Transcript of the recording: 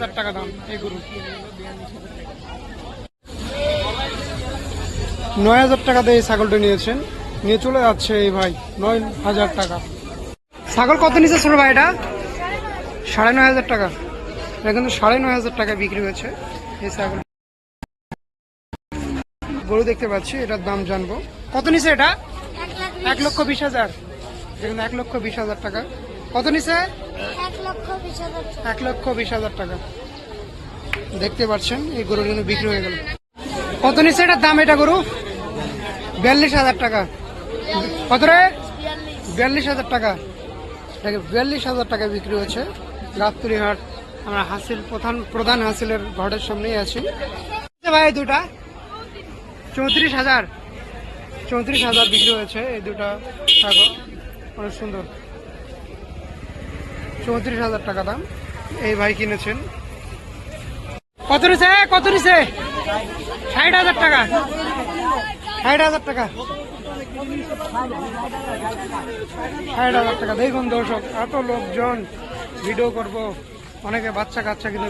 হাজার টাকা দাম এই গরু। নয় হাজার টাকা দিয়ে এই ছাগলটা নিয়েছেন। নিয়ে চলে যাচ্ছে এই ভাই নয় হাজার টাকা। ছাগল কত নিচে ছোট ভাই এটা? সাড়ে নয় হাজার টাকা। এটা কিন্তু সাড়ে নয় হাজার টাকা বিক্রি হয়েছে এই ছাগল। গরু দেখতে পাচ্ছি এটার দাম জানব। কত নিচে এটা? এক এক লক্ষ বিশ হাজার। দেখুন এক লক্ষ বিশ হাজার টাকা। কত নিচে এক লক্ষ বিশ হাজার টাকা। এক লক্ষ বিশ হাজার টাকা। দেখতে পাচ্ছেন এই গরু কিন্তু বিক্রি হয়ে গেল। কত নিচে এটার দাম এটা গরু? বিয়াল্লিশ হাজার টাকা। কত রে? বিয়াল্লিশ। হাজার টাকা। এটাকে বিয়াল্লিশ হাজার টাকা বিক্রি হয়েছে। গাবতলি হাট আমরা হাসিল প্রধান প্রধান হাসিলের ঘরের সামনেই আছি। ভাই দুটা? চৌত্রিশ হাজার। চৌত্রিশ হাজার বিক্রি হয়েছে এই দুটা ছাগল। অনেক সুন্দর। চৌত্রিশ হাজার টাকা দাম। এই ভাই কিনেছেন। কত নিছে? কত নিছে? ষাট হাজার টাকা। ষাট হাজার টাকা। ষাট হাজার টাকা। দেখুন দর্শক, এত লোকজন ভিডিও করব। অনেকে বাচ্চা কাচ্চা কিন্তু